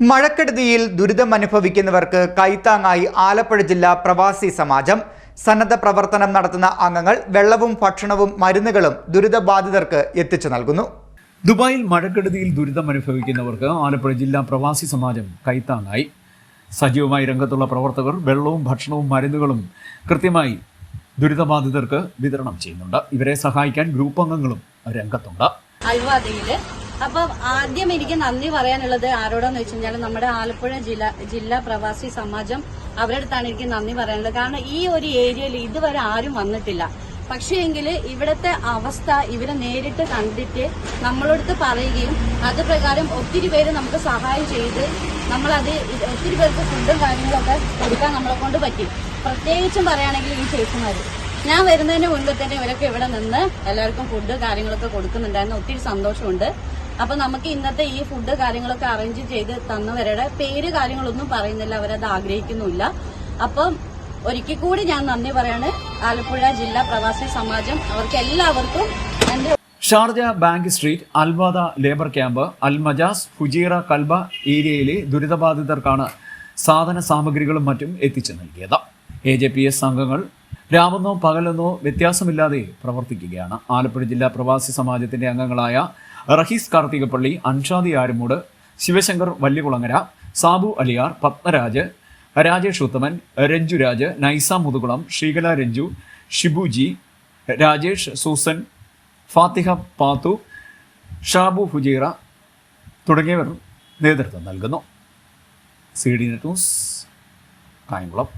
മഴക്കെടുതിയിൽ ദുരിതം അനുഭവിക്കുന്നവർക്ക് കൈത്താങ്ങായി ആലപ്പുഴ ജില്ലാ പ്രവാസി സമാജം. സന്നദ്ധ പ്രവർത്തനം നടത്തുന്ന അംഗങ്ങൾ വെള്ളവും ഭക്ഷണവും മരുന്നുകളും ദുരിതബാധിതർക്ക് എത്തിച്ചു നൽകുന്നു. ദുബായിൽ മഴക്കെടുതിയിൽ ദുരിതം അനുഭവിക്കുന്നവർക്ക് ആലപ്പുഴ ജില്ലാ പ്രവാസി സമാജം കൈത്താങ്ങായി. സജീവമായി രംഗത്തുള്ള പ്രവർത്തകർ വെള്ളവും ഭക്ഷണവും മരുന്നുകളും കൃത്യമായി ദുരിതബാധിതർക്ക് വിതരണം ചെയ്യുന്നുണ്ട്. ഇവരെ സഹായിക്കാൻ ഗ്രൂപ്പ് അംഗങ്ങളും രംഗത്തുണ്ട്. അൽവാദയിൽ അപ്പൊ ആദ്യം എനിക്ക് നന്ദി പറയാനുള്ളത് ആരോടാന്ന് വെച്ച് കഴിഞ്ഞാൽ നമ്മുടെ ആലപ്പുഴ ജില്ല ജില്ലാ പ്രവാസി സമാജം അവരുടെ അടുത്താണ് എനിക്ക് നന്ദി പറയാനുള്ളത്. കാരണം ഈ ഒരു ഏരിയയിൽ ഇതുവരെ ആരും വന്നിട്ടില്ല. പക്ഷേ എങ്കിൽ ഇവിടുത്തെ അവസ്ഥ ഇവരെ നേരിട്ട് കണ്ടിട്ട് നമ്മളടുത്ത് പറയുകയും അത് പ്രകാരം ഒത്തിരി പേര് നമുക്ക് സഹായം ചെയ്ത് നമ്മളത് ഒത്തിരി പേർക്ക് ഫുഡും കാര്യങ്ങളൊക്കെ കൊടുക്കാൻ നമ്മളെ കൊണ്ട് പറ്റി. പ്രത്യേകിച്ചും പറയുകയാണെങ്കിൽ ഈ ചേച്ചിമാർ ഞാൻ വരുന്നതിന് മുൻപ് തന്നെ ഇവരൊക്കെ ഇവിടെ നിന്ന് എല്ലാവർക്കും ഫുഡ് കാര്യങ്ങളൊക്കെ കൊടുക്കുന്നുണ്ടായിരുന്നു. ഒത്തിരി സന്തോഷമുണ്ട്. അപ്പൊ നമുക്ക് ഇന്നത്തെ ഈ ഫുഡ് കാര്യങ്ങളൊക്കെ അറേഞ്ച് ചെയ്ത് തന്നവരുടെ പേര് കാര്യങ്ങളൊന്നും പറയുന്നില്ല അവരത് ആഗ്രഹിക്കുന്നുമില്ല. അപ്പം ഒരിക്കൽ കൂടി ഞാൻ നന്ദി പറയാണ്. ആലപ്പുഴ ജില്ലാ പ്രവാസി സമാജം അവർക്ക് എല്ലാവർക്കും എന്റെ Sharjah bank street Al Wahda labour camp Al Majaz ഹുജീറ Kalba ഏരിയയിലെ ദുരിതബാധിതർക്കാണ് സാധന സാമഗ്രികളും മറ്റും എത്തിച്ചു നൽകിയത്. എ ജെ പി എസ് അംഗങ്ങൾ രാമെന്നോ പകലെന്നോ വ്യത്യാസമില്ലാതെ പ്രവർത്തിക്കുകയാണ്. ആലപ്പുഴ ജില്ലാ പ്രവാസി സമാജത്തിന്റെ അംഗങ്ങളായ റഹീസ് കാർത്തികപ്പള്ളി അൻഷാദി ആരുമൂട് ശിവശങ്കർ വല്യകുളങ്ങര സാബു അലിയാർ പത്മരാജ് രാജേഷ് ഉത്തമൻ രഞ്ജുരാജ് നൈസ മുതുകുളം ശ്രീകല രഞ്ജു ഷിബുജി രാജേഷ് സൂസൻ ഫാത്തിഹ പാത്തു ഷാബു ഹുജീറ തുടങ്ങിയവർ നേതൃത്വം നൽകുന്നു. C D news Kayamkulam.